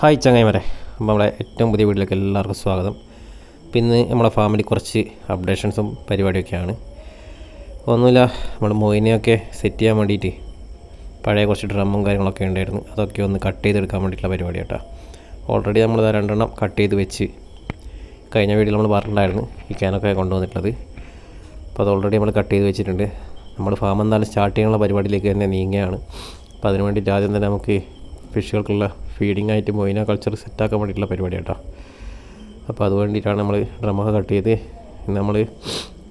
Hi ചങ്ങായിമാരെ അപ്പോൾ നമ്മളെ ഏറ്റവും പുതിയ വീട്ടിലേക്ക് എല്ലാവർക്കും സ്വാഗതം. പിന്നെ നമ്മളെ ഫാമിലി കുറച്ച് അപ്ഡേഷൻസും പരിപാടിയൊക്കെയാണ്. ഒന്നുമില്ല നമ്മൾ മൊയിനെയൊക്കെ സെറ്റ് ചെയ്യാൻ വേണ്ടിയിട്ട് പഴയ കുറച്ച് ഡ്രമ്മും കാര്യങ്ങളൊക്കെ ഉണ്ടായിരുന്നു. അതൊക്കെ ഒന്ന് കട്ട് ചെയ്തെടുക്കാൻ വേണ്ടിയിട്ടുള്ള പരിപാടി കേട്ടോ. ഓൾറെഡി നമ്മൾ രണ്ടെണ്ണം കട്ട് ചെയ്ത് വെച്ച് കഴിഞ്ഞ വീട്ടിൽ നമ്മൾ പറഞ്ഞിട്ടുണ്ടായിരുന്നു ഈ ക്യാനൊക്കെ കൊണ്ടുവന്നിട്ടുള്ളത്. അപ്പോൾ അത് ഓൾറെഡി നമ്മൾ കട്ട് ചെയ്ത് വെച്ചിട്ടുണ്ട്. നമ്മൾ ഫാം എന്നാലും സ്റ്റാർട്ട് ചെയ്യാനുള്ള പരിപാടിയിലേക്ക് തന്നെ നീങ്ങുകയാണ്. അപ്പോൾ അതിന് വേണ്ടിയിട്ട് ആദ്യം തന്നെ നമുക്ക് ഫിഷുകൾക്കുള്ള ഫീഡിംഗ് ആയിട്ട് മൊയിന കൾച്ചർ സെറ്റാക്കാൻ വേണ്ടിയിട്ടുള്ള പരിപാടി കേട്ടോ. അപ്പോൾ അത് വേണ്ടിയിട്ടാണ് നമ്മൾ ഡ്രമ്മൊക്കെ കട്ട് ചെയ്ത് നമ്മൾ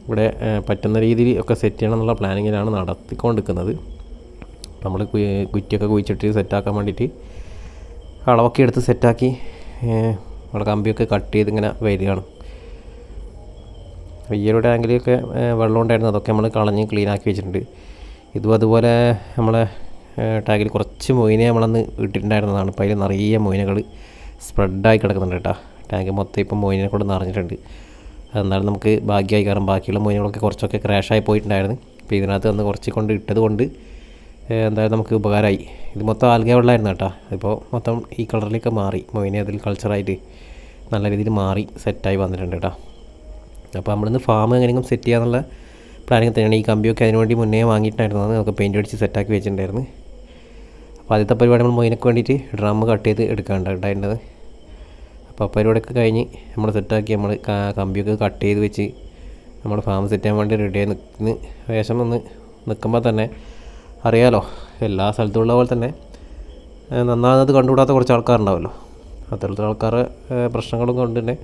ഇവിടെ പറ്റുന്ന രീതിയിൽ ഒക്കെ സെറ്റ് ചെയ്യണം എന്നുള്ള പ്ലാനിങ്ങിലാണ് നടത്തിക്കൊണ്ടിരിക്കുന്നത്. നമ്മൾ കുറ്റിയൊക്കെ കുഴിച്ചിട്ട് സെറ്റാക്കാൻ വേണ്ടിയിട്ട് അളവൊക്കെ എടുത്ത് സെറ്റാക്കി നമ്മുടെ കമ്പിയൊക്കെ കട്ട് ചെയ്ത് ഇങ്ങനെ വരികയാണ്. ഈ ഒരു ടാങ്കിലൊക്കെ വെള്ളം ഉണ്ടായിരുന്നു. അതൊക്കെ നമ്മൾ കളഞ്ഞ് ക്ലീൻ ആക്കി വെച്ചിട്ടുണ്ട്. ഇതും അതുപോലെ നമ്മളെ ടാങ്കിൽ കുറച്ച് മൊയിനെ നമ്മളന്ന് ഇട്ടിട്ടുണ്ടായിരുന്നതാണ്. അപ്പോൾ അതിൽ നിറയെ മൊയിനകൾ സ്പ്രെഡായി കിടക്കുന്നുണ്ട് കേട്ടോ. ടാങ്ക് മൊത്തം ഇപ്പം മൊയിനെ കൊണ്ട് നിറഞ്ഞിട്ടുണ്ട്. എന്നാലും നമുക്ക് ഭാഗ്യമായി കാരണം ബാക്കിയുള്ള മൊയിനുകളൊക്കെ കുറച്ചൊക്കെ ക്രാഷായി പോയിട്ടുണ്ടായിരുന്നു. അപ്പോൾ ഇതിനകത്ത് വന്ന് കുറച്ച് കൊണ്ട് ഇട്ടത് കൊണ്ട് എന്തായാലും നമുക്ക് ഉപകാരമായി. ഇത് മൊത്തം ആൽഗ വെള്ളമായിരുന്നു കേട്ടോ. ഇപ്പോൾ മൊത്തം ഈ കളറിലേക്ക് മാറി. മൊയിനെ അതിൽ കൾച്ചറായിട്ട് നല്ല രീതിയിൽ മാറി സെറ്റായി വന്നിട്ടുണ്ട് കേട്ടോ. അപ്പോൾ നമ്മളിന്ന് ഫാം എങ്ങനെയെങ്കിലും സെറ്റ് ചെയ്യാന്നുള്ള പ്ലാനിങ് തന്നെയാണ്. ഈ കമ്പിയൊക്കെ അതിനുവേണ്ടി മുന്നേ വാങ്ങിയിട്ടുണ്ടായിരുന്നത്. നമുക്ക് പെയിന്റ് അടിച്ച് സെറ്റാക്കി വെച്ചിട്ടുണ്ടായിരുന്നു. അപ്പോൾ ആദ്യത്തെ പരിപാടി നമ്മൾ മൊയിനക്ക് വേണ്ടിയിട്ട് ഡ്രം കട്ട് ചെയ്ത് എടുക്കാണ്ട് ഉണ്ടായിരുന്നത്. അപ്പോൾ പരിപാടിയൊക്കെ കഴിഞ്ഞ് നമ്മൾ സെറ്റാക്കി നമ്മൾ കമ്പിയൊക്കെ കട്ട് ചെയ്ത് വെച്ച് നമ്മൾ ഫാം സെറ്റ് ചെയ്യാൻ വേണ്ടി റെഡിയായി നിൽക്കുന്ന വേഷം ഒന്ന് നിൽക്കുമ്പോൾ തന്നെ അറിയാലോ എല്ലാ സ്ഥലത്തുള്ള പോലെ തന്നെ നന്നാകുന്നത് കണ്ടുകൂടാത്ത കുറച്ച് ആൾക്കാരുണ്ടാവുമല്ലോ അത്തരത്തിലുള്ള ആൾക്കാരുടെ പ്രശ്നങ്ങളും കൊണ്ട് തന്നെ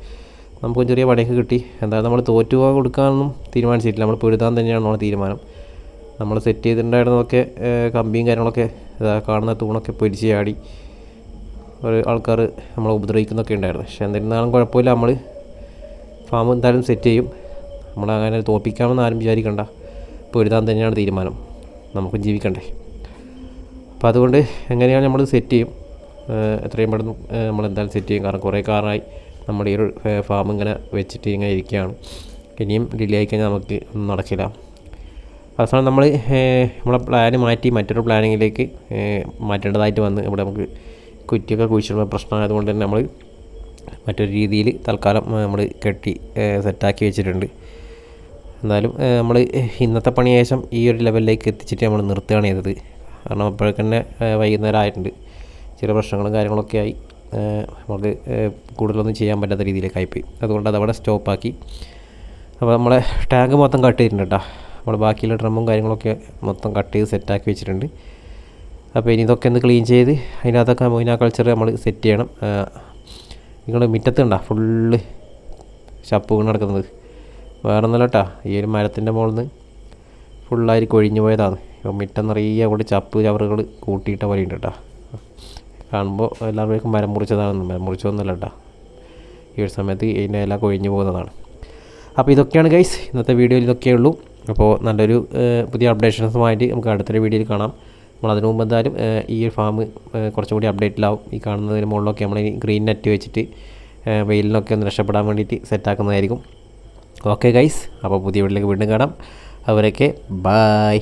നമുക്ക് ചെറിയ പണിയൊക്കെ കിട്ടി. എന്തായാലും നമ്മൾ തോറ്റു പോകാൻ കൊടുക്കാനൊന്നും തീരുമാനിച്ചിട്ടില്ല. നമ്മൾ പൊരുതാൻ തന്നെയാണ് നമ്മുടെ തീരുമാനം. നമ്മൾ സെറ്റ് ചെയ്തിട്ടുണ്ടായിരുന്നതൊക്കെ കമ്പിയും കാര്യങ്ങളൊക്കെ ഇതാ കാണുന്ന തൂണൊക്കെ പൊരിച്ച് ചാടി ഒരു ആൾക്കാർ നമ്മളെ ഉപദ്രവിക്കുന്നൊക്കെ ഉണ്ടായിരുന്നു. പക്ഷെ എന്നിരുന്നാലും കുഴപ്പമില്ല നമ്മൾ ഫാം എന്തായാലും സെറ്റ് ചെയ്യും. നമ്മൾ അങ്ങനെ തോൽപ്പിക്കാമെന്ന് ആരും വിചാരിക്കണ്ട. പൊരുതാൻ തന്നെയാണ് തീരുമാനം. നമുക്ക് ജീവിക്കണ്ടേ. അപ്പോൾ അതുകൊണ്ട് എങ്ങനെയാണ് നമ്മൾ സെറ്റ് ചെയ്യും? എത്രയും പെട്ടെന്ന് നമ്മൾ എന്തായാലും സെറ്റ് ചെയ്യും. കാരണം കുറേ കാലമായി നമ്മുടെ ഈ ഒരു ഫാം ഇങ്ങനെ വെച്ചിട്ട് ഇങ്ങനെ ഇരിക്കുകയാണ്. ഇനിയും ഡിലേ ആയി കഴിഞ്ഞാൽ നമുക്ക് നടക്കില്ല. അവസാനം നമ്മൾ നമ്മളെ പ്ലാൻ മാറ്റി മറ്റൊരു പ്ലാനിങ്ങിലേക്ക് മാറ്റേണ്ടതായിട്ട് വന്ന് ഇവിടെ നമുക്ക് കുറ്റിയൊക്കെ കുഴിച്ചിടുന്ന പ്രശ്നമായതുകൊണ്ട് തന്നെ നമ്മൾ മറ്റൊരു രീതിയിൽ തൽക്കാലം നമ്മൾ കെട്ടി സെറ്റാക്കി വെച്ചിട്ടുണ്ട്. എന്തായാലും നമ്മൾ ഇന്നത്തെ പണി ശേഷം ഈ ഒരു ലെവലിലേക്ക് എത്തിച്ചിട്ട് നമ്മൾ നിർത്തുകയാണ് ചെയ്തത്. കാരണം അപ്പോഴേക്കന്നെ വൈകുന്നേരം ആയിട്ടുണ്ട് ചില പ്രശ്നങ്ങളും കാര്യങ്ങളൊക്കെ ആയി. നമുക്ക് കൂടുതലൊന്നും ചെയ്യാൻ പറ്റാത്ത രീതിയിലേക്ക് ആയിപ്പോയി. അതുകൊണ്ട് അതവിടെ സ്റ്റോപ്പാക്കി അപ്പോൾ നമ്മളെ ടാങ്ക് മൊത്തം കട്ട് ചെയ്തിട്ടുണ്ട് കേട്ടോ. നമ്മൾ ബാക്കിയുള്ള ഡ്രമ്മും കാര്യങ്ങളൊക്കെ മൊത്തം കട്ട് ചെയ്ത് സെറ്റാക്കി വെച്ചിട്ടുണ്ട്. അപ്പോൾ ഇനി ഇതൊക്കെ ഒന്ന് ക്ലീൻ ചെയ്ത് അതിനകത്തൊക്കെ മൊയിന കൾച്ചർ നമ്മൾ സെറ്റ് ചെയ്യണം. നിങ്ങൾ മുറ്റത്ത് കണ്ട ഫുള്ള് ചപ്പ് വീണ് കിടക്കുന്നത് വേറെ ഒന്നല്ല ഈ ഒരു മരത്തിന്റെ മുകളിൽ നിന്ന് ഫുള്ളായി കൊഴിഞ്ഞു പോയതാണ്. ഇപ്പം മുറ്റം നിറയെ കൂടി ചപ്പ് ചവറുകൾ കൂട്ടിയിട്ട പോലെ ഉണ്ട് കേട്ടോ കാണുമ്പോൾ എല്ലാവർക്കും മരം മുറിച്ചതാണെന്ന് മരം മുറിച്ചതൊന്നുമല്ല കേട്ടോ ഈ ഒരു സമയത്ത് ഇതിന്റെ എല്ലാം കൊഴിഞ്ഞു പോകുന്നതാണ്. അപ്പോൾ ഇതൊക്കെയാണ് ഗൈസ് ഇന്നത്തെ വീഡിയോയിൽ ഇതൊക്കെ ഉള്ളൂ. അപ്പോൾ നല്ലൊരു പുതിയ അപ്ഡേഷൻസുമായിട്ട് നമുക്ക് അടുത്തൊരു വീഡിയോയിൽ കാണാം. നമ്മൾ അതിനു മുമ്പ് എന്തായാലും ഈ ഒരു ഫാം കുറച്ചും കൂടി അപ്ഡേറ്റിലാവും. ഈ കാണുന്നതിന് മുകളിലൊക്കെ നമ്മൾ ഗ്രീൻ നെറ്റ് വെച്ചിട്ട് വെയിലിനൊക്കെ ഒന്ന് രക്ഷപ്പെടാൻ വേണ്ടിയിട്ട് സെറ്റാക്കുന്നതായിരിക്കും ഓക്കെ ഗൈസ് അപ്പോൾ പുതിയ വീട്ടിലേക്ക് വീണ്ടും കാണാം. അവരൊക്കെ ബായ്